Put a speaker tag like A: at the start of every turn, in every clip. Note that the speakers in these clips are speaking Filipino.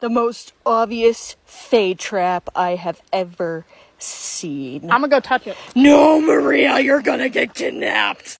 A: the most obvious fey trap I have ever seen.
B: I'm gonna go touch it.
A: No, Maria, you're gonna get kidnapped.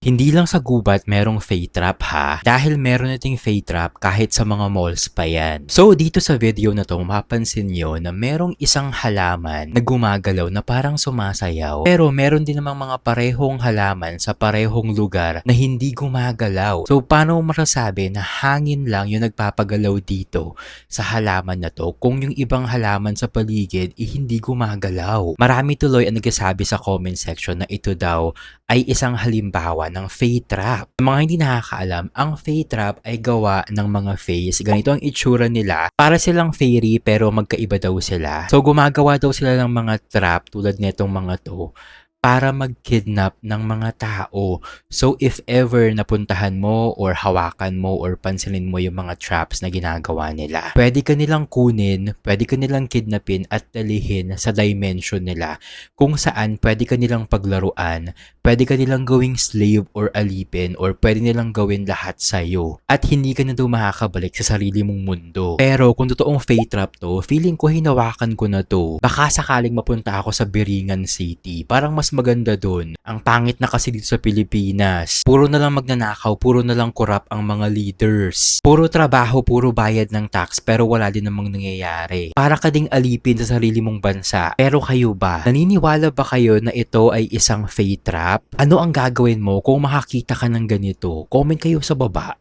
C: Hindi lang sa gubat merong fay trap ha, dahil meron nating fay trap kahit sa mga malls pa yan. So dito sa video na to, mapapansin nyo na merong isang halaman na gumagalaw na parang sumasayaw. Pero meron din namang mga parehong halaman sa parehong lugar na hindi gumagalaw. So paano masasabi na hangin lang yung nagpapagalaw dito sa halaman na to kung yung ibang halaman sa paligid eh, hindi gumagalaw? Marami tuloy ang nagsasabi sa comment section na ito daw ay isang halimbawa ng Fey Trap. Mga hindi nakakaalam, ang Fey Trap ay gawa ng mga Fays. Ganito ang itsura nila. Para silang fairy pero magkaiba daw sila. So gumagawa daw sila ng mga trap tulad nitong mga to para mag-kidnap ng mga tao. So if ever napuntahan mo or hawakan mo or pansinin mo yung mga traps na ginagawa nila, pwede ka nilang kunin, pwede ka nilang kidnapin at dalihin sa dimension nila kung saan pwede ka nilang paglaruan, pwede ka nilang gawing slave or alipin or pwede nilang gawin lahat sa'yo at hindi ka na daw makakabalik sa sarili mong mundo. Pero kung totoong fate trap to, feeling ko hinawakan ko na to. Baka sakaling mapunta ako sa Biringan City. Parang mas maganda dun. Ang pangit na kasi dito sa Pilipinas. Puro na lang magnanakaw, puro na lang korap ang mga leaders. Puro trabaho, puro bayad ng tax pero wala din namang nangyayari. Para ka ding alipin sa sarili mong bansa. Pero kayo ba? Naniniwala ba kayo na ito ay isang fate trap? Ano ang gagawin mo kung makakita ka ng ganito? Comment kayo sa baba.